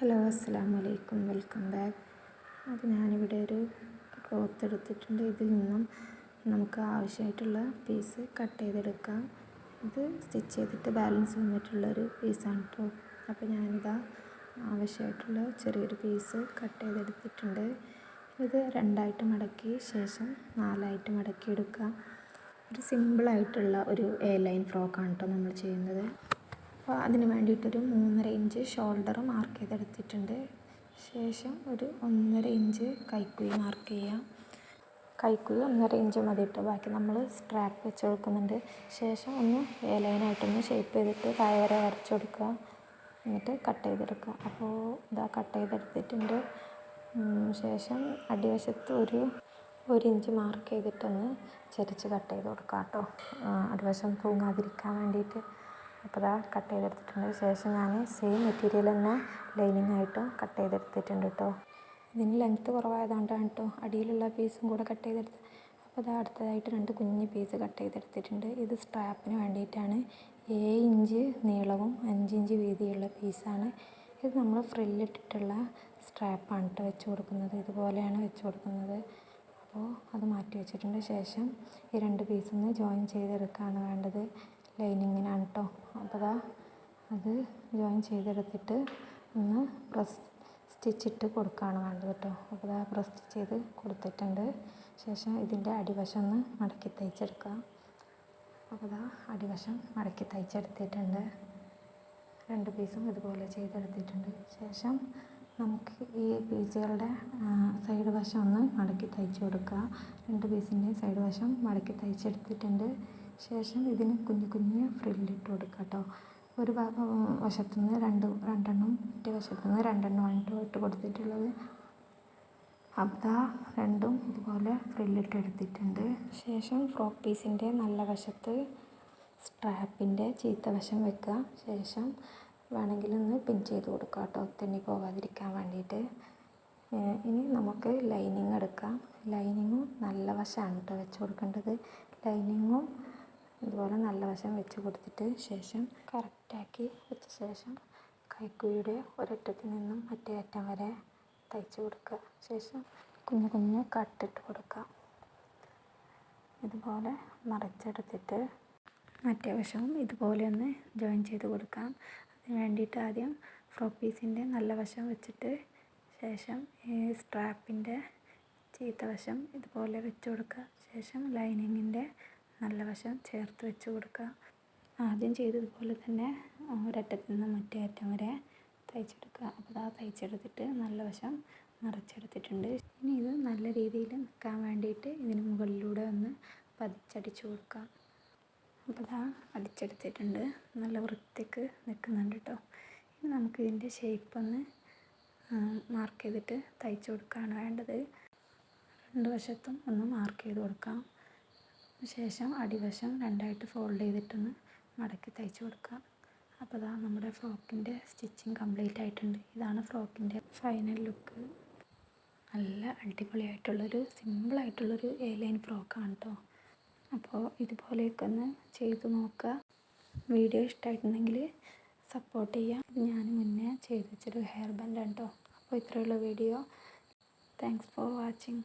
Hello അസ്സാം വലൈക്കും welcome back. അപ്പോൾ ഞാനിവിടെ ഒരു ക്ലോത്ത് എടുത്തിട്ടുണ്ട്. ഇതിൽ നിന്നും നമുക്ക് ആവശ്യമായിട്ടുള്ള പീസ് കട്ട് ചെയ്തെടുക്കാം. ഇത് സ്റ്റിച്ച് ചെയ്തിട്ട് ബാലൻസ് വന്നിട്ടുള്ളൊരു പീസാണ് കേട്ടോ അപ്പോൾ ഞാനിതാ ആവശ്യമായിട്ടുള്ള ചെറിയൊരു പീസ് കട്ട് ചെയ്തെടുത്തിട്ടുണ്ട്. ഇത് രണ്ടായിട്ട് മടക്കി ശേഷം നാലായിട്ട് മടക്കി എടുക്കുക ഒരു സിമ്പിളായിട്ടുള്ള ഒരു എ ലൈൻ ഫ്രോക്കാണ് കേട്ടോ നമ്മൾ ചെയ്യുന്നത്. അപ്പോൾ അതിന് വേണ്ടിയിട്ടൊരു മൂന്നര ഇഞ്ച് ഷോൾഡർ മാർക്ക് ചെയ്തെടുത്തിട്ടുണ്ട്. ശേഷം ഒരു ഒന്നര ഇഞ്ച് കൈക്കുഴി മാർക്ക് ചെയ്യാം. കൈക്കുഴി ഒന്നര ഇഞ്ച് മതി ഇട്ട് ബാക്കി നമ്മൾ സ്ട്രാപ്പ് വെച്ച് കൊടുക്കുന്നുണ്ട്. ശേഷം ഒന്ന് ഏലൈനായിട്ടൊന്ന് ലൈനായിട്ടൊന്ന് ഷേപ്പ് ചെയ്തിട്ട് താഴെ വരെ വരച്ച് കൊടുക്കുക. എന്നിട്ട് കട്ട് ചെയ്തെടുക്കുക. അപ്പോൾ ഇതാ കട്ട് ചെയ്തെടുത്തിട്ടുണ്ട്. ശേഷം അടിവശത്ത് ഒരു ഒരു ഇഞ്ച് മാർക്ക് ചെയ്തിട്ടൊന്ന് ചരിച്ച് കട്ട് ചെയ്ത് കൊടുക്കാം കേട്ടോ അടിവശം തൂങ്ങാതിരിക്കാൻ വേണ്ടിയിട്ട്. അപ്പോൾ ഇതാ കട്ട് ചെയ്തെടുത്തിട്ടുണ്ട്. ശേഷം ഞാൻ സെയിം മെറ്റീരിയൽ തന്നെ ലൈനിങ് ആയിട്ടും കട്ട് ചെയ്തെടുത്തിട്ടുണ്ട് കേട്ടോ ഇതിന് ലെങ്ത്ത് കുറവായതുകൊണ്ടാണ് കേട്ടോ അടിയിലുള്ള പീസും കൂടെ കട്ട് ചെയ്തെടുത്ത്. അപ്പോൾ ഇതാ അടുത്തതായിട്ട് രണ്ട് കുഞ്ഞ് പീസ് കട്ട് ചെയ്തെടുത്തിട്ടുണ്ട്. ഇത് സ്ട്രാപ്പിന് വേണ്ടിയിട്ടാണ്. ഏഴ് ഇഞ്ച് നീളവും അഞ്ച് ഇഞ്ച് വീതിയുള്ള പീസാണ് ഇത് നമ്മൾ ഫ്രില്ലിട്ടിട്ടുള്ള സ്ട്രാപ്പാണ് കേട്ടോ വെച്ച് കൊടുക്കുന്നത്. ഇതുപോലെയാണ് വെച്ച് കൊടുക്കുന്നത്. അപ്പോൾ അത് മാറ്റി വെച്ചിട്ടുണ്ട്. ശേഷം ഈ രണ്ട് പീസൊന്ന് ജോയിൻ ചെയ്തെടുക്കുകയാണ് വേണ്ടത്. ലൈനിങ്ങിനാണ് കേട്ടോ അപ്പോൾ അത് ജോയിൻ ചെയ്തെടുത്തിട്ട് ഒന്ന് പ്രസ് സ്റ്റിച്ചിട്ട് കൊടുക്കുകയാണ് വേണ്ടത് കേട്ടോ അപ്പോൾ ദാ പ്രസ് സ്റ്റിച്ച് ചെയ്ത് കൊടുത്തിട്ടുണ്ട്. ശേഷം ഇതിന്റെ അടിവശം ഒന്ന് മടക്കി തയ്ച്ചെടുക്കുക അപ്പോൾ ദാ അടിവശം മടക്കി തയ്ച്ചെടുത്തിട്ടുണ്ട്. രണ്ട് പീസും ഇതുപോലെ ചെയ്തെടുത്തിട്ടുണ്ട്. ശേഷം നമുക്ക് ഈ പീസുകളുടെ സൈഡ് വശം ഒന്ന് മടക്കി തയ്ച്ച് കൊടുക്കുക രണ്ട് പീസിന്റെ സൈഡ് വശം മടക്കി തയ്ച്ചെടുത്തിട്ടുണ്ട്. ശേഷം ഇതിന് കുഞ്ഞു കുഞ്ഞ് ഫ്രില്ലിട്ട് കൊടുക്കുക കേട്ടോ ഒരു വശത്തു നിന്ന് രണ്ട് രണ്ടെണ്ണം മറ്റേ വശത്തു നിന്ന് രണ്ടെണ്ണം കേട്ടോ ഇട്ട് കൊടുത്തിട്ടുള്ളത്. അബ്ദാ രണ്ടും ഇതുപോലെ ഫ്രില്ലിട്ട് എടുത്തിട്ടുണ്ട്. ശേഷം ഫ്രോക്ക് പീസിന്റെ നല്ല വശത്ത് സ്ട്രാപ്പിന്റെ ചീത്ത വശം വെക്കുക. ശേഷം വേണമെങ്കിൽ ഒന്ന് പിൻ ചെയ്ത് കൊടുക്കുക കേട്ടോ തെന്നി പോകാതിരിക്കാൻ വേണ്ടിയിട്ട്. ഇനി നമുക്ക് ലൈനിങ് എടുക്കാം. ലൈനിങ്ങും നല്ല വശമാണ് കേട്ടോ വെച്ച് കൊടുക്കേണ്ടത്. ലൈനിങ്ങും ഇതുപോലെ നല്ല വശം വെച്ച് കൊടുത്തിട്ട് ശേഷം കറക്റ്റാക്കി വെച്ച ശേഷം കൈക്കുഴിയുടെ ഒരറ്റത്തിൽ നിന്നും മറ്റേ അറ്റം വരെ തയ്ച്ച് കൊടുക്കുക. ശേഷം കുഞ്ഞു കുഞ്ഞു കട്ടിട്ട് കൊടുക്കുക. ഇതുപോലെ മറിച്ചെടുത്തിട്ട് മറ്റേ വശവും ഇതുപോലെ ഒന്ന് ജോയിൻ ചെയ്ത് കൊടുക്കാം. അതിന് വേണ്ടിയിട്ട് ആദ്യം ഫ്രോ പീസിന്റെ നല്ല വശം വെച്ചിട്ട് ശേഷം ഈ സ്ട്രാപ്പിന്റെ ചീത്ത വശം ഇതുപോലെ വെച്ച് കൊടുക്കുക. ശേഷം ലൈനിങ്ങിന്റെ നല്ല വശം ചേർത്ത് വെച്ച് കൊടുക്കുക. ആദ്യം ചെയ്തതുപോലെ തന്നെ ഒരറ്റത്ത് നിന്ന് മറ്റേ അറ്റം വരെ തയ്ച്ചെടുക്കുക. അപ്പോൾ ആ തയ്ച്ചെടുത്തിട്ട് നല്ല വശം മറിച്ചെടുത്തിട്ടുണ്ട്. ഇനി ഇത് നല്ല രീതിയിൽ നിൽക്കാൻ വേണ്ടിയിട്ട് ഇതിന് മുകളിലൂടെ ഒന്ന് പതിച്ചടിച്ചു കൊടുക്കുക. അപ്പോൾ ഇതാ അടിച്ചെടുത്തിട്ടുണ്ട്. നല്ല വൃത്തിക്ക് നിൽക്കുന്നുണ്ട് കേട്ടോ. ഇനി നമുക്ക് ഇതിന്റെ ഷേപ്പ് ഒന്ന് മാർക്ക് ചെയ്തിട്ട് തയ്ച്ചു കൊടുക്കുകയാണ് വേണ്ടത്. രണ്ട് വശത്തും ഒന്ന് മാർക്ക് ചെയ്ത് കൊടുക്കാം. ശേഷം അടിവശം രണ്ടായിട്ട് ഫോൾഡ് ചെയ്തിട്ടൊന്ന് മടക്കി തയ്ച്ച് കൊടുക്കുക. അപ്പോൾ ഇതാ നമ്മുടെ ഫ്രോക്കിന്റെ സ്റ്റിച്ചിങ് കംപ്ലീറ്റ് ആയിട്ടുണ്ട്. ഇതാണ് ഫ്രോക്കിന്റെ ഫൈനൽ ലുക്ക് നല്ല അടിപൊളിയായിട്ടുള്ളൊരു സിമ്പിളായിട്ടുള്ളൊരു എ ലൈൻ ഫ്രോക്കാണ് കേട്ടോ അപ്പോൾ ഇതുപോലെയൊക്കെ ഒന്ന് ചെയ്ത് നോക്കുക. വീഡിയോ ഇഷ്ടമായിട്ടുണ്ടെങ്കിൽ സപ്പോർട്ട് ചെയ്യാം ഇത് ഞാൻ മുന്നേ ചെയ്ത് വെച്ചൊരു ഹെയർ ബാൻഡാണ് കേട്ടോ അപ്പോൾ ഇത്രയുള്ള വീഡിയോ. Thanks for watching